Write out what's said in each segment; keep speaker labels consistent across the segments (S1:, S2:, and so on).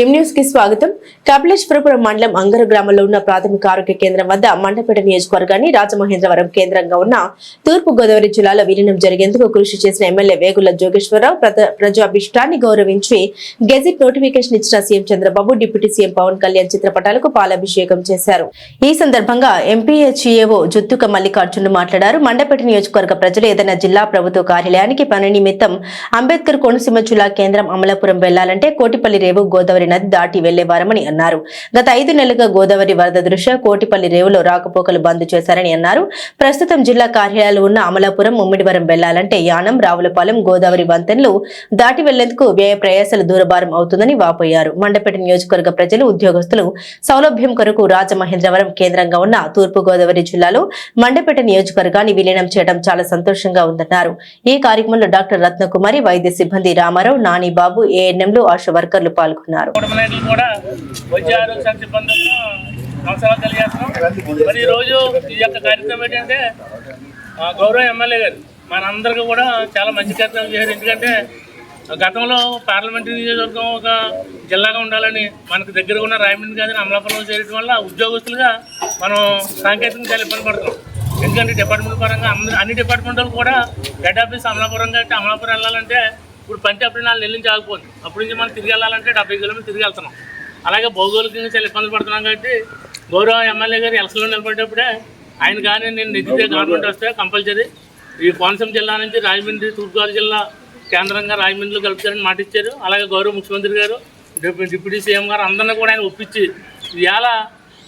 S1: ఎం న్యూస్కి స్వాగతం. కపిలేశ్వరపురం మండలం అంగర గ్రామంలో ఉన్న ప్రాథమిక ఆరోగ్య కేంద్రం వద్ద మండపేట నియోజకవర్గాన్ని రాజమహేంద్రవరం కేంద్రంగా ఉన్న తూర్పు గోదావరి జిల్లాలో విలీనం జరిగేందుకు కృషి చేసిన ఎమ్మెల్యే వేగుల జోగేశ్వరరావు ప్రజాభిష్టాన్ని గౌరవించి గెజిట్ నోటిఫికేషన్ ఇచ్చిన CM Chandrababu deputy CM Pawan Kalyan చిత్రపటాలకు పాలాభిషేకం చేశారు. ఈ సందర్భంగా ఎంపీహెచ్ఈఓ జుత్తుక మల్లికార్జునులు మాట్లాడారు. మండపేట నియోజకవర్గ ప్రజలు ఏదైనా జిల్లా ప్రభుత్వ కార్యాలయానికి పని నిమిత్తం అంబేద్కర్ కోనసీమ జిల్లా కేంద్రం అమలాపురం వెళ్ళాలంటే కోటిపల్లి రేవు గోదావరి నది దాటి వెళ్ళేవారమని అన్నారు. గత ఐదు నెలలుగా గోదావరి వరద దృష్ట్యా కోటిపల్లి రేవులో రాకపోకలు బంద్ చేశారని అన్నారు. ప్రస్తుతం జిల్లా కార్యాలయాలు ఉన్న అమలాపురం ముమ్మిడివరం వెళ్ళాలంటే యానం రావులపాలెం గోదావరి వంతెనలు దాటి వెళ్ళేందుకు వ్యయ ప్రయాసాలు దూరభారం అవుతుందని వాపోయారు. మండపేట నియోజకవర్గ ప్రజలు ఉద్యోగస్తులు సౌలభ్యం కొరకు రాజమహేంద్రవరం కేంద్రంగా ఉన్న తూర్పు గోదావరి జిల్లాలో మండపేట నియోజకవర్గాన్ని విలీనం చేయడం చాలా సంతోషంగా ఉందన్నారు. ఈ కార్యక్రమంలో డాక్టర్ రత్నకుమారి వైద్య సిబ్బంది రామారావు నాని బాబు ఏఎన్ఎంలు ఆశా వర్కర్లు పాల్గొన్నారు.
S2: కుటుంబ నాయకులు కూడా వైద్య ఆరోగ్య శాఖ సిబ్బందులకు నమస్కారాలు తెలియజేస్తున్నాం. మరి ఈరోజు ఈ యొక్క కార్యక్రమం ఏంటంటే గౌరవ ఎమ్మెల్యే గారు మనందరికీ కూడా చాలా మంచి కార్యక్రమం చేశారు. ఎందుకంటే గతంలో పార్లమెంటరీ నియోజకవర్గం ఒక జిల్లాగా ఉండాలని మనకు దగ్గరగా ఉన్న రాయమండ్రి కాదని అమలాపురం చేయడం వల్ల ఉద్యోగస్తులుగా మనం సాంకేతికంగా చాలా ఇబ్బంది పడుతున్నాం. ఎందుకంటే డిపార్ట్మెంట్ పరంగా అన్ని డిపార్ట్మెంట్లు కూడా హెడ్ ఆఫీస్ అమలాపురం కాబట్టి అమలాపురం వెళ్ళాలంటే ఇప్పుడు పంచి అప్పుడు నాలుగు నెలల నుంచి ఆగిపోతుంది అప్పటి నుంచి మనం తిరిగి వెళ్ళాలంటే డెబ్బై కిలోమీటర్లు తిరిగి వెళ్తున్నాం. అలాగే భౌగోళికంగా చాలా ఇబ్బంది పడుతున్నాం కాబట్టి గౌరవ ఎమ్మెల్యే గారు ఎలక్షన్లో నిలబడేటప్పుడే ఆయన కానీ నేను నెగ్గితే గవర్నమెంట్ వస్తే కంపల్సరీ ఈ కోనసీమ జిల్లా నుంచి రాజమండ్రి తూర్పుగోదావరి జిల్లా కేంద్రంగా రాజమండ్రిలో కలుపుతారని మాట ఇచ్చారు. అలాగే గౌరవ ముఖ్యమంత్రి గారు డిప్యూటీ సీఎం గారు అందరినీ కూడా ఆయన ఒప్పించి ఇవాళ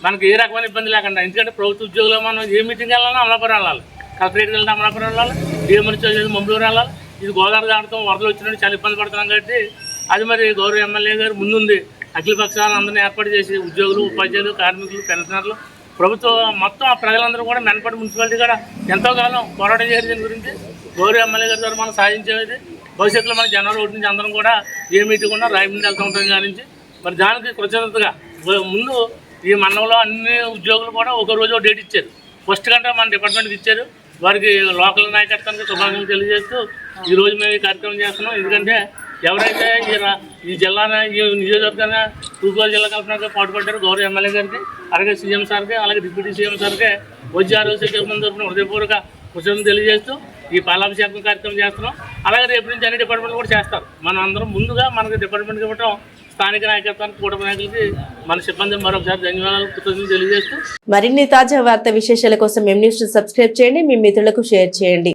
S2: మనకి ఏ రకమైన ఇబ్బంది లేకుండా ఎందుకంటే ప్రభుత్వ ఉద్యోగులు మనం ఏ మీటింగ్ వెళ్ళాలన్నా అమలాపురం వెళ్ళాలి. కలెక్టరేట్కి వెళ్ళినా అమలాపురం వెళ్ళాలి. ఏ మనిషి మమ్మల్ని వెళ్ళాలి. ఇది గోదావరి దాటడం వరదలు వచ్చినట్టు చాలా ఇబ్బంది పడుతున్నాం కాబట్టి అది మరి గౌరవ ఎమ్మెల్యే గారు ముందుంది. అఖిల పక్షాలను అందరినీ ఏర్పాటు చేసి ఉద్యోగులు ఉపాధ్యాయులు కార్మికులు పెన్షనర్లు ప్రభుత్వం మొత్తం ఆ ప్రజలందరూ కూడా మెనపడి మున్సిపాలిటీ కూడా ఎంతో కాలం పోరాటం చేయాలి దీని గురించి గౌరవ ఎమ్మెల్యే గారి ద్వారా మనం సాధించేది భవిష్యత్తులో మన జనవరి ఒకటి నుంచి అందరం కూడా ఏ మీటింగ్ ఉన్నా రాయమండ్రి వెళ్తూ ఉంటాం మరి దానికి కృతజ్ఞతగా ముందు ఈ మండలంలో అన్ని ఉద్యోగులు కూడా ఒక రోజు ఒక డేట్ ఇచ్చారు. ఫస్ట్ కంటే మన డిపార్ట్మెంట్కి ఇచ్చారు. వారికి లోకల్ నాయకత్వానికి శుభాకాంక్షలు తెలియజేస్తూ ఈ రోజు మేము ఈ కార్యక్రమం చేస్తున్నాం. ఎందుకంటే ఎవరైతే ఈ రా- ఈ జిల్లా ఈ తూర్పుగోదావరి జిల్లా కల్పనగా పాటుపడ్డారు గౌరవ ఎమ్మెల్యే గారికి అలాగే సీఎం సార్కి అలాగే డిప్యూటీ సీఎం సార్కి వచ్చి ఆరోగ్య శాఖ తరఫున హృదయపూర్వక కృతజ్ఞతలు తెలియజేస్తూ ఈ పాలాభిషేకం కార్యక్రమం చేస్తున్నాం. అలాగే రేపు నుంచి అన్ని డిపార్ట్మెంట్లు కూడా చేస్తారు. మనం అందరం ముందుగా మనకి డిపార్ట్మెంట్కి ఇవ్వటం స్థానిక నాయకత్వానికి కూటమి నాయకులకి మన సిబ్బంది మరొకసారి ధన్యవాదాలు కృతజ్ఞతలు తెలియజేస్తూ.
S1: మరిన్ని తాజా వార్త విశేషాల కోసం ఎం న్యూస్ సబ్స్క్రైబ్ చేయండి. మీ మిత్రులకు షేర్ చేయండి.